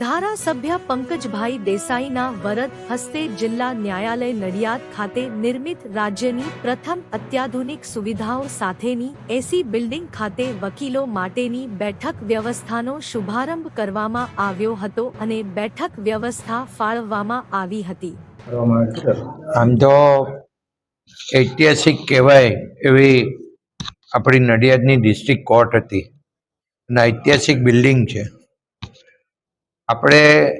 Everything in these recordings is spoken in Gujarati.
ધારાસભ્ય પંકજભાઈ દેસાઈના વરદ હસ્તે જિલ્લા ન્યાયાલય નડિયાદ ખાતે નિર્મિત રાજ્યની પ્રથમ અત્યાધુનિક સુવિધાઓ સાથેની એસી બિલ્ડિંગ ખાતે વકીલો માટેની બેઠક વ્યવસ્થાનો શુભારંભ કરવામાં આવ્યો હતો અને બેઠક વ્યવસ્થા ફાળવવામાં આવી હતી. આમ તો ઐતિહાસિક કહેવાય એવી આપણી નડિયાદની ડિસ્ટ્રિક્ટ કોર્ટ હતી. અને ઐતિહાસિક બિલ્ડિંગ છે. આપણે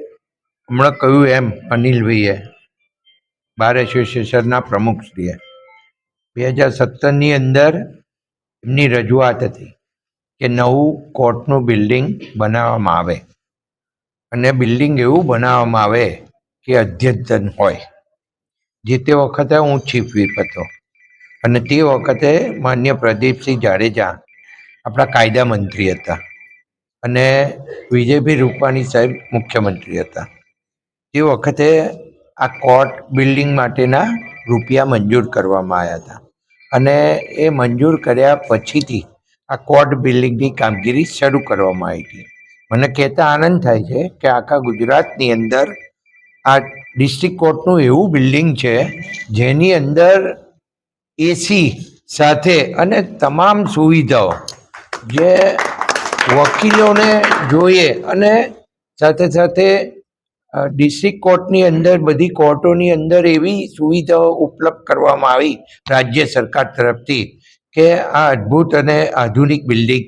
હમણાં કહ્યું એમ અનિલભાઈએ બાર એસોસિએશનના પ્રમુખશ્રીએ બે હજાર સત્તરની અંદર એમની રજૂઆત હતી કે નવું કોર્ટનું બિલ્ડિંગ બનાવવામાં આવે. અને બિલ્ડિંગ એવું બનાવવામાં આવે કે અધ્યતન હોય. જે તે વખતે હું ચીફ whip હતો. અને તે વખતે માન્ય પ્રદીપસિંહ જાડેજા આપણા કાયદા મંત્રી હતા. અને વિજયભાઈ રૂપાણી સાહેબ મુખ્યમંત્રી હતા. તે વખતે આ કોર્ટ બિલ્ડિંગ માટેના રૂપિયા મંજૂર કરવામાં આવ્યા હતા. અને એ મંજૂર કર્યા પછીથી આ કોર્ટ બિલ્ડિંગની કામગીરી શરૂ કરવામાં આવી હતી. મને કહેતા આનંદ થાય છે કે આખા ગુજરાતની અંદર આ ડિસ્ટ્રિક્ટ કોર્ટનું એવું બિલ્ડિંગ છે, જેની અંદર એસી સાથે અને તમામ સુવિધાઓ જે વકીલોને જોઈએ અને સાથે સાથે ડિસ્ટ્રિક્ટ કોર્ટની અંદર, બધી કોર્ટોની અંદર એવી સુવિધાઓ ઉપલબ્ધ કરવામાં આવી રાજ્ય સરકાર તરફથી કે આ અદ્ભુત અને આધુનિક બિલ્ડિંગ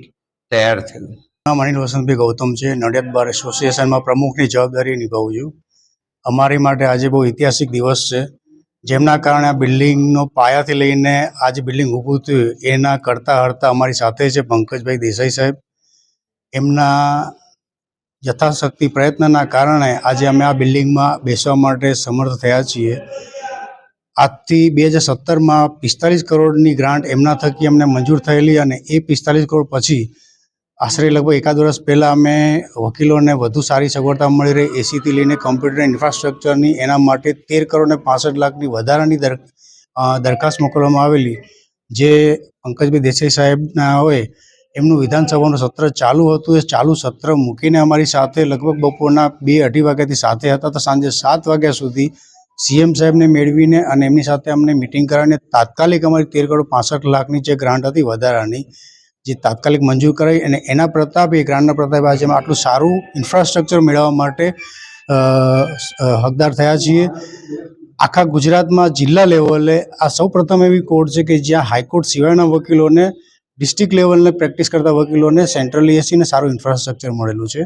તૈયાર થયું. અનિલ વસંતભાઈ ગૌતમ છે. નડિયાદ બાર એસોસિએશનમાં પ્રમુખની જવાબદારી નિભાવું છું. અમારી માટે આજે બહુ ઐતિહાસિક દિવસ છે. જેમના કારણે આ બિલ્ડિંગનો પાયાથી લઈને આજે બિલ્ડિંગ ઊભું થયું, એના કરતા હરતા અમારી સાથે છે પંકજભાઈ દેસાઈ સાહેબ. એમના યથાશક્તિ પ્રયત્નના કારણે આજે અમે આ બિલ્ડિંગમાં બેસવા માટે સમર્થ થયા છીએ. આજથી બે હજાર સત્તરમાં પિસ્તાલીસ કરોડની ગ્રાન્ટ એમના થકી અમને મંજૂર થયેલી અને એ પિસ્તાલીસ કરોડ પછી આશરે લગભગ એકાદ વર્ષ પહેલાં અમે વકીલોને વધુ સારી સગવડતા મળી રહે એસીથી લઈને કમ્પ્યુટર ઇન્ફ્રાસ્ટ્રક્ચરની એના માટે તેર કરોડ ને પાસઠ લાખની વધારાની દર દરખાસ્ત મોકલવામાં આવેલી. જે પંકજભાઈ દેસાઈ સાહેબના હોય એમનું વિધાનસભાનું સત્ર ચાલુ હતું. એ ચાલુ સત્ર મૂકીને અમારી સાથે લગભગ બપોરના બે અઢી વાગ્યાથી સાથે હતા. તો સાંજે સાત વાગ્યા સુધી સીએમ સાહેબને મેળવીને અને એમની સાથે અમને મિટિંગ કરાવીને તાત્કાલિક અમારી તેર કરોડ પાસઠ લાખની જે ગ્રાન્ટ હતી વધારાની, જે તાત્કાલિક મંજૂર કરાવી અને એના પ્રતાપે એ ગ્રાન્ટના પ્રતાપે આજે આટલું સારું ઇન્ફ્રાસ્ટ્રક્ચર મેળવવા માટે હકદાર થયા છીએ. આખા ગુજરાતમાં જિલ્લા લેવલે આ સૌ પ્રથમ એવી કોર્ટ છે કે જ્યાં હાઈકોર્ટ સિવાયના વકીલોને ડિસ્ટ્રિક્ટ લેવલને પ્રેક્ટિસ કરતા વકીલોને સેન્ટ્રલ એસીને સારું ઇન્ફ્રાસ્ટ્રક્ચર મળેલું છે.